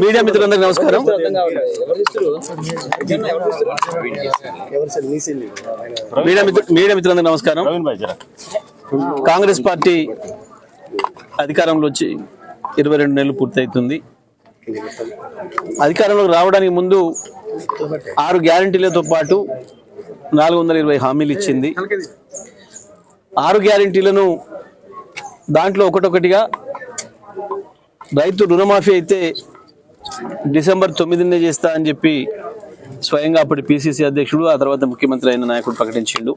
Media మిత్రులందరికీ నమస్కారం. Media మిత్రు media మిత్రులందరికీ నమస్కారం. కాంగ్రెస్ పార్టీ అధికారంలో వచ్చి ఇరవై రెండు నెలలు పూర్తవుతుంది అధికారంలోకి రావడానికి ముందు ఆరు గ్యారంటీలతో పాటు నాలుగు వందల ఇరవై హామీలు ఇచ్చింది. ఆరు గ్యారంటీలను దాంట్లో ఒకటొకటిగా రైతు రుణమాఫీ అయితే డిసెంబర్ తొమ్మిదినే చేస్తా అని చెప్పి స్వయంగా అప్పటి పిసిసి అధ్యక్షుడు ఆ తర్వాత ముఖ్యమంత్రి అయిన నాయకుడు ప్రకటించిండు.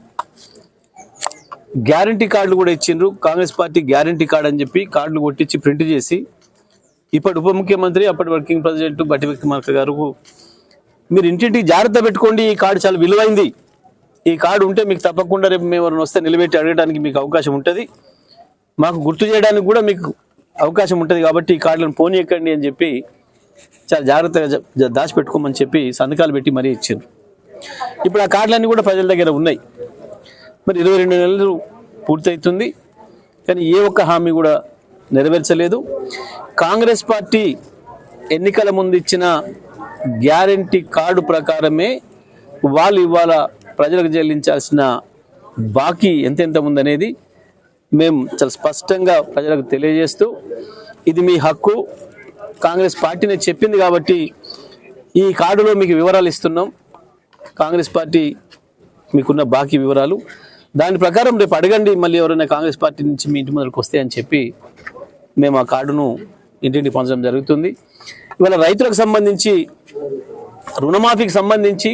గ్యారంటీ కార్డులు కూడా ఇచ్చిండ్రు. కాంగ్రెస్ పార్టీ గ్యారంటీ కార్డు అని చెప్పి కార్డులు కొట్టించి ప్రింట్ చేసి ఇప్పటి ఉప ముఖ్యమంత్రి అప్పటి వర్కింగ్ ప్రెసిడెంట్ బట్టి విక్రమార్క గారు మీరు ఇంటింటికి జాగ్రత్త పెట్టుకోండి ఈ కార్డు చాలా విలువైంది. ఈ కార్డు ఉంటే మీకు తప్పకుండా రేపు మేము వస్తే నిలబెట్టి అడగడానికి మీకు అవకాశం ఉంటుంది. మాకు గుర్తు చేయడానికి కూడా మీకు అవకాశం ఉంటుంది కాబట్టి ఈ కార్డులను పోనీయకండి అని చెప్పి చాలా జాగ్రత్తగా దాచిపెట్టుకోమని చెప్పి సంతకాలు పెట్టి మరీ ఇచ్చారు. ఇప్పుడు ఆ కార్డులన్నీ కూడా ప్రజల దగ్గర ఉన్నాయి. మరి ఇరవై రెండు నెలలు పూర్తవుతుంది కానీ ఏ ఒక్క హామీ కూడా నెరవేర్చలేదు. కాంగ్రెస్ పార్టీ ఎన్నికల ముందు ఇచ్చిన గ్యారంటీ కార్డు ప్రకారమే వాళ్ళు ఇవాళ ప్రజలకు చెల్లించాల్సిన బాకీ ఎంతెంత ఉందనేది మేము చాలా స్పష్టంగా ప్రజలకు తెలియజేస్తూ ఇది మీ హక్కు. కాంగ్రెస్ పార్టీనే చెప్పింది కాబట్టి ఈ కార్డులో మీకు వివరాలు ఇస్తున్నాం. కాంగ్రెస్ పార్టీ మీకున్న బాకీ వివరాలు. దాని ప్రకారం రేపు అడగండి మళ్ళీ ఎవరైనా కాంగ్రెస్ పార్టీ నుంచి మీ ఇంటి ముందరికి వస్తే అని చెప్పి మేము ఆ కార్డును ఇంటింటి పంచడం జరుగుతుంది. ఇవాళ రైతులకు సంబంధించి రుణమాఫీకి సంబంధించి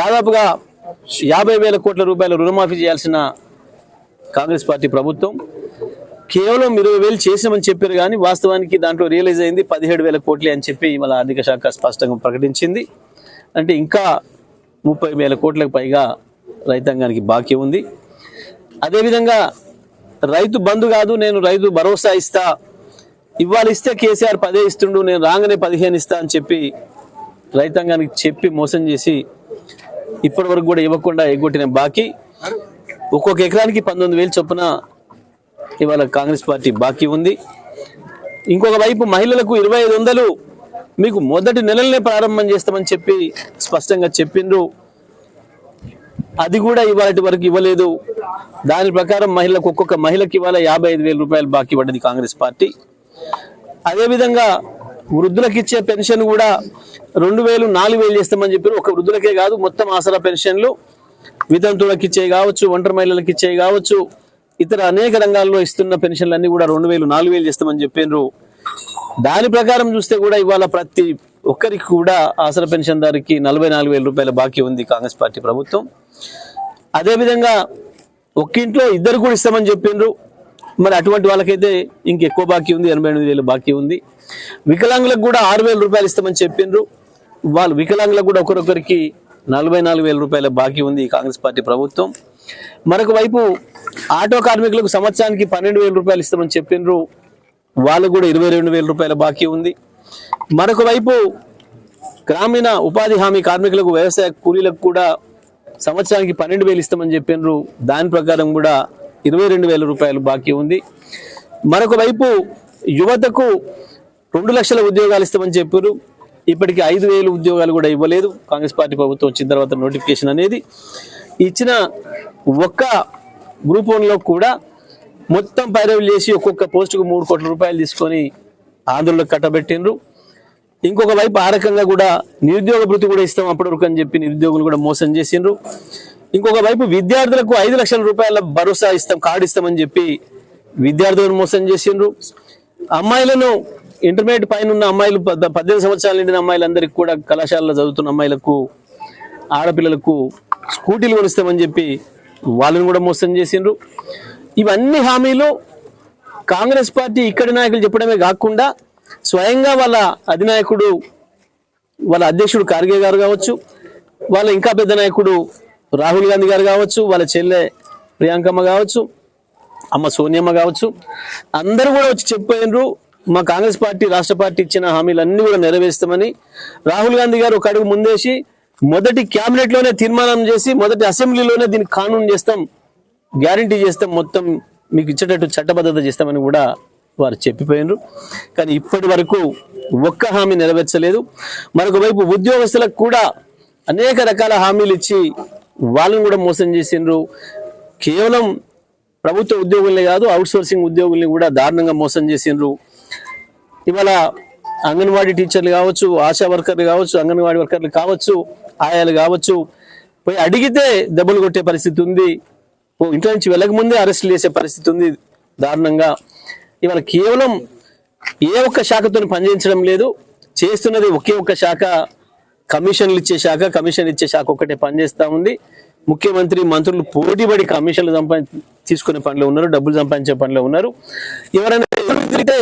దాదాపుగా యాభై వేల కోట్ల రూపాయల రుణమాఫీ చేయాల్సిన కాంగ్రెస్ పార్టీ ప్రభుత్వం కేవలం ఇరవై వేలు చేసామని చెప్పారు కానీ వాస్తవానికి దాంట్లో రియలైజ్ అయింది పదిహేడు వేల కోట్లే అని చెప్పి ఇవాళ ఆర్థిక శాఖ స్పష్టంగా ప్రకటించింది. అంటే ఇంకా ముప్పై వేల కోట్లకు పైగా రైతాంగానికి బాకీ ఉంది. అదేవిధంగా రైతు బంధు కాదు నేను రైతు భరోసా ఇస్తా ఇవాళ ఇస్తే కేసీఆర్ పదే ఇస్తుండు నేను రాగానే పదిహేను ఇస్తా అని చెప్పి రైతాంగానికి చెప్పి మోసం చేసి ఇప్పటి వరకు కూడా ఇవ్వకుండా ఎగ్గొట్టిన బాకీ. ఒక్కొక్క ఎకరానికి పంతొమ్మిది వేలు చొప్పున ఇవాళ కాంగ్రెస్ పార్టీ బాకీ ఉంది. ఇంకొక వైపు మహిళలకు ఇరవై ఐదు వందలు మీకు మొదటి నెలలనే ప్రారంభం చేస్తామని చెప్పి స్పష్టంగా చెప్పిండ్రు. అది కూడా ఇవాళ వరకు ఇవ్వలేదు. దాని ప్రకారం మహిళలకు ఒక్కొక్క మహిళకి ఇవాళ యాభై ఐదు వేల రూపాయలు బాకీ పడ్డది కాంగ్రెస్ పార్టీ. అదేవిధంగా వృద్ధులకు ఇచ్చే పెన్షన్ కూడా రెండు వేలు నాలుగు వేలు చేస్తామని చెప్పారు ఒక వృద్ధులకే కాదు మొత్తం ఆసరా పెన్షన్లు వితంతులకు ఇచ్చే కావచ్చు ఒంటరి మహిళలకు ఇచ్చే కావచ్చు. ఇతర అనేక రంగాల్లో ఇస్తున్న పెన్షన్లు అన్ని కూడా రెండు వేలు నాలుగు వేలు చేస్తామని చెప్పారు దాని ప్రకారం చూస్తే కూడా ఇవాళ ప్రతి ఒక్కరికి కూడా ఆసర పెన్షన్ దారికి నలభై నాలుగు వేల రూపాయల బాకీ ఉంది కాంగ్రెస్ పార్టీ ప్రభుత్వం. అదేవిధంగా ఒక్కింట్లో ఇద్దరు కూడా ఇస్తామని చెప్పిండ్రు మరి అటువంటి వాళ్ళకైతే ఇంకెక్కువ బాకీ ఉంది ఎనభై ఎనిమిది వేలు బాకీ ఉంది. వికలాంగులకు కూడా ఆరు వేల రూపాయలు ఇస్తామని చెప్పిండ్రు వాళ్ళు వికలాంగులకు కూడా ఒకరొకరికి నలభై నాలుగు వేల రూపాయల బాకీ ఉంది కాంగ్రెస్ పార్టీ ప్రభుత్వం. మరొక వైపు ఆటో కార్మికులకు సంవత్సరానికి పన్నెండు వేల రూపాయలు ఇస్తామని చెప్పిండ్రు వాళ్ళకు కూడా ఇరవై రెండు వేల రూపాయల బాకీ ఉంది. మరొక వైపు గ్రామీణ ఉపాధి హామీ కార్మికులకు వ్యవసాయ కూలీలకు కూడా సంవత్సరానికి పన్నెండు వేలు ఇస్తామని చెప్పినారు. దాని ప్రకారం కూడా ఇరవై రెండు వేల రూపాయలు బాకీ ఉంది. మరొక వైపు యువతకు రెండు లక్షల ఉద్యోగాలు ఇస్తామని చెప్పారు ఇప్పటికి ఐదు వేలు ఉద్యోగాలు కూడా ఇవ్వలేదు. కాంగ్రెస్ పార్టీ ప్రభుత్వం వచ్చిన తర్వాత నోటిఫికేషన్ అనేది ఇచ్చిన ఒక్క గ్రూప్ వన్లో కూడా మొత్తం పైరవులు చేసి ఒక్కొక్క పోస్టుకు మూడు కోట్ల రూపాయలు తీసుకొని ఆందోళన కట్టబెట్టిండ్రు. ఇంకొక వైపు ఆ రకంగా కూడా నిరుద్యోగ భృతి కూడా ఇస్తాం అప్పటి వరకు అని చెప్పి నిరుద్యోగులు కూడా మోసం చేసిండ్రు. ఇంకొక వైపు విద్యార్థులకు ఐదు లక్షల రూపాయల భరోసా ఇస్తాం కార్డు ఇస్తామని చెప్పి విద్యార్థులను మోసం చేసిండ్రు. అమ్మాయిలను ఇంటర్మీడియట్ పైన ఉన్న అమ్మాయిలు పద్దెనిమిది సంవత్సరాలు నిండిన అమ్మాయిలందరికీ కూడా కళాశాలలో చదువుతున్న అమ్మాయిలకు ఆడపిల్లలకు స్కూటీలు కొనిస్తామని చెప్పి వాళ్ళని కూడా మోసం చేసిండ్రు. ఇవన్నీ హామీలు కాంగ్రెస్ పార్టీ ఇక్కడి నాయకులు చెప్పడమే కాకుండా స్వయంగా వాళ్ళ అధినాయకుడు వాళ్ళ అధ్యక్షుడు ఖార్గే గారు కావచ్చు వాళ్ళ ఇంకా పెద్ద నాయకుడు రాహుల్ గాంధీ గారు కావచ్చు వాళ్ళ చెల్లె ప్రియాంకమ్మ కావచ్చు అమ్మ సోనియమ్మ కావచ్చు అందరూ కూడా వచ్చి చెప్పిపోయినరు. మా కాంగ్రెస్ పార్టీ రాష్ట్ర పార్టీ ఇచ్చిన హామీలన్నీ కూడా నెరవేరుస్తామని రాహుల్ గాంధీ గారు ఒక అడుగు ముందేసి మొదటి క్యాబినెట్లోనే తీర్మానం చేసి మొదటి అసెంబ్లీలోనే దీన్ని కానూన్ చేస్తాం గ్యారంటీ చేస్తాం మొత్తం మీకు ఇచ్చేటట్టు చట్టబద్ధత చేస్తామని కూడా వారు చెప్పిపోయినారు. కానీ ఇప్పటి వరకు ఒక్క హామీ నెరవేర్చలేదు. మరొక వైపు ఉద్యోగస్తులకు కూడా అనేక రకాల హామీలు ఇచ్చి వాళ్ళని కూడా మోసం చేసిండ్రు. కేవలం ప్రభుత్వ ఉద్యోగుల్ని కాదు అవుట్ సోర్సింగ్ ఉద్యోగుల్ని కూడా దారుణంగా మోసం చేసిండ్రు. ఇవాళ అంగన్వాడీ టీచర్లు కావచ్చు ఆశా వర్కర్లు కావచ్చు అంగన్వాడీ వర్కర్లు కావచ్చు ఆయాలు కావచ్చు పోయి అడిగితే దెబ్బలు కొట్టే పరిస్థితి ఉంది. ఇంట్లో నుంచి వెళ్ళకముందే అరెస్టులు చేసే పరిస్థితి ఉంది దారుణంగా. ఇవాళ కేవలం ఏ ఒక్క శాఖతో పనిచేయించడం లేదు. చేస్తున్నది ఒకే ఒక్క శాఖ కమిషన్లు ఇచ్చే శాఖ కమిషన్ ఇచ్చే శాఖ ఒక్కటే పనిచేస్తూ ఉంది. ముఖ్యమంత్రి మంత్రులు పోటీపడి కమిషన్లు సంపా తీసుకునే పనిలో ఉన్నారు డబ్బులు సంపాదించే పనిలో ఉన్నారు. ఎవరైనా ఎదురు తిరిగితే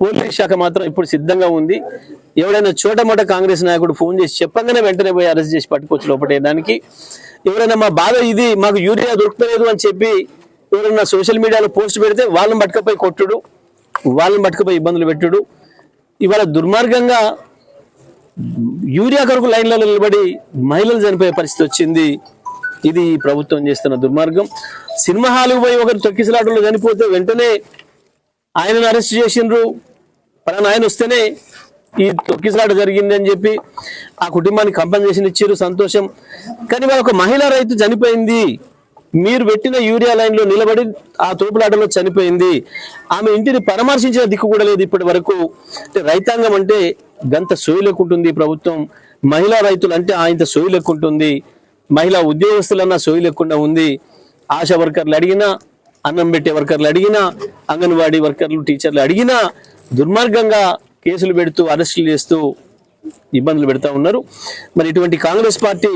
పోలీస్ శాఖ మాత్రం ఇప్పుడు సిద్ధంగా ఉంది. ఎవరైనా చోటమోట కాంగ్రెస్ నాయకుడు ఫోన్ చేసి చెప్పగానే వెంటనే పోయి అరెస్ట్ చేసి పట్టుకోవచ్చు లోపటేయడానికి. ఎవరైనా మా బాధ ఇది మాకు యూరియా దొరకలేదు అని చెప్పి ఎవరైనా సోషల్ మీడియాలో పోస్ట్ పెడితే వాళ్ళని పట్టుకపోయి కొట్టుడు వాళ్ళని పట్టుకపోయి ఇబ్బందులు పెట్టుడు. ఇవాళ దుర్మార్గంగా యూరియా కొరకు లైన్లలో నిలబడి మహిళలు చనిపోయే పరిస్థితి వచ్చింది. ఇది ప్రభుత్వం చేస్తున్న దుర్మార్గం. సినిమా హాల్కి పోయి ఒకరు తొక్కిసలాటలో చనిపోతే వెంటనే ఆయనను అరెస్ట్ చేసిండ్రు. పలానా ఆయన వస్తేనే ఈ తొక్కిసలాట జరిగింది అని చెప్పి ఆ కుటుంబానికి కంపెన్సేషన్ ఇచ్చారు సంతోషం. కానీ వాళ్ళ ఒక మహిళా రైతు చనిపోయింది. మీరు పెట్టిన యూరియా లైన్లో నిలబడి ఆ తోపులాటలో చనిపోయింది. ఆమె ఇంటిని పరామర్శించిన దిక్కు కూడా లేదు ఇప్పటి వరకు. రైతాంగం అంటే గంత సోయి లేకుంటుంది ప్రభుత్వం. మహిళా రైతులు అంటే ఆయంత సోయి లెక్కుంటుంది మహిళా ఉద్యోగస్తులన్నా సోయి లేకుండా ఉంది. ఆశా వర్కర్లు అడిగినా అన్నం పెట్టే వర్కర్లు అడిగినా అంగన్వాడీ వర్కర్లు టీచర్లు అడిగినా దుర్మార్గంగా కేసులు పెడుతూ అరెస్టులు చేస్తూ ఇబ్బందులు పెడతా ఉన్నారు. మరి ఇటువంటి కాంగ్రెస్ పార్టీ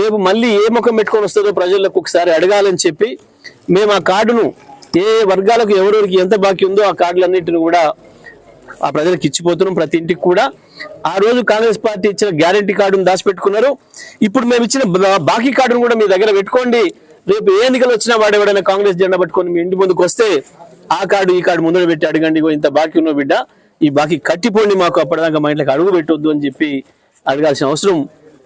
రేపు మళ్ళీ ఏ ముఖం పెట్టుకొని వస్తుందో ప్రజలకు ఒకసారి అడగాలని చెప్పి మేము ఆ కార్డును ఏ వర్గాలకు ఎవరెవరికి ఎంత బాకీ ఉందో ఆ కార్డులన్నింటిని కూడా ఆ ప్రజలకు ఇచ్చిపోతున్నాం ప్రతి ఇంటికి కూడా. ఆ రోజు కాంగ్రెస్ పార్టీ ఇచ్చిన గ్యారంటీ కార్డును దాచిపెట్టుకున్నారు. ఇప్పుడు మేము ఇచ్చిన బాకీ కార్డును కూడా మీ దగ్గర పెట్టుకోండి. రేపు ఏ ఎన్నికలు వచ్చినా వాడు ఎవడైనా కాంగ్రెస్ జెండా పట్టుకొని మీ ఇంటి ముందుకు వస్తే ఆ కార్డు ఈ కార్డు ముందర పెట్టి అడగండి ఇంత బాకీ ఉన్న బిడ్డ. ఈ బాకీ కట్టిపోండి మాకు అప్పటిదాకా మా ఇంట్లోకి అడుగు పెట్టొద్దు అని చెప్పి అడగాల్సిన అవసరం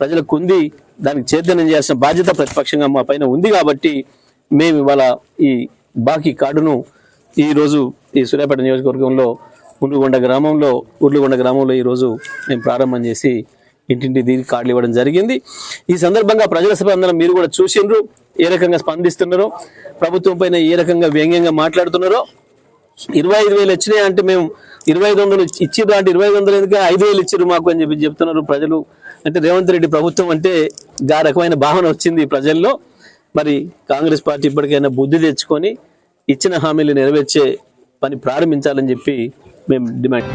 ప్రజలకు ఉంది. దానికి చైతన్యం చేయాల్సిన బాధ్యత ప్రతిపక్షంగా మా పైన ఉంది కాబట్టి మేము ఇవాళ ఈ బాకీ కార్డును ఈ రోజు ఈ సూర్యాపేట నియోజకవర్గంలో ఉండ్లుగొండ గ్రామంలో ఉర్లుగొండ గ్రామంలో ఈ రోజు మేము ప్రారంభం చేసి ఇంటింటి దీనికి కార్డులు ఇవ్వడం జరిగింది. ఈ సందర్భంగా ప్రజల స్పందన మీరు కూడా చూసిండ్రు. ఏ రకంగా స్పందిస్తున్నారో ప్రభుత్వం పైన ఏ రకంగా వ్యంగ్యంగా మాట్లాడుతున్నారో ఇరవై ఐదు వేలు వచ్చినాయి అంటే మేము ఇరవై ఐదు వందలు ఇచ్చిర్రు అంటే ఇరవై ఐదు వందలు ఎందుకంటే ఐదు వేలు ఇచ్చిర్రు మాకు అని చెప్పి చెప్తున్నారు ప్రజలు. అంటే రేవంత్ రెడ్డి ప్రభుత్వం అంటే ఆ రకమైన భావన వచ్చింది ప్రజల్లో. మరి కాంగ్రెస్ పార్టీ ఇప్పటికైనా బుద్ధి తెచ్చుకొని ఇచ్చిన హామీలు నెరవేర్చే పని ప్రారంభించాలని చెప్పి మేము డిమాండ్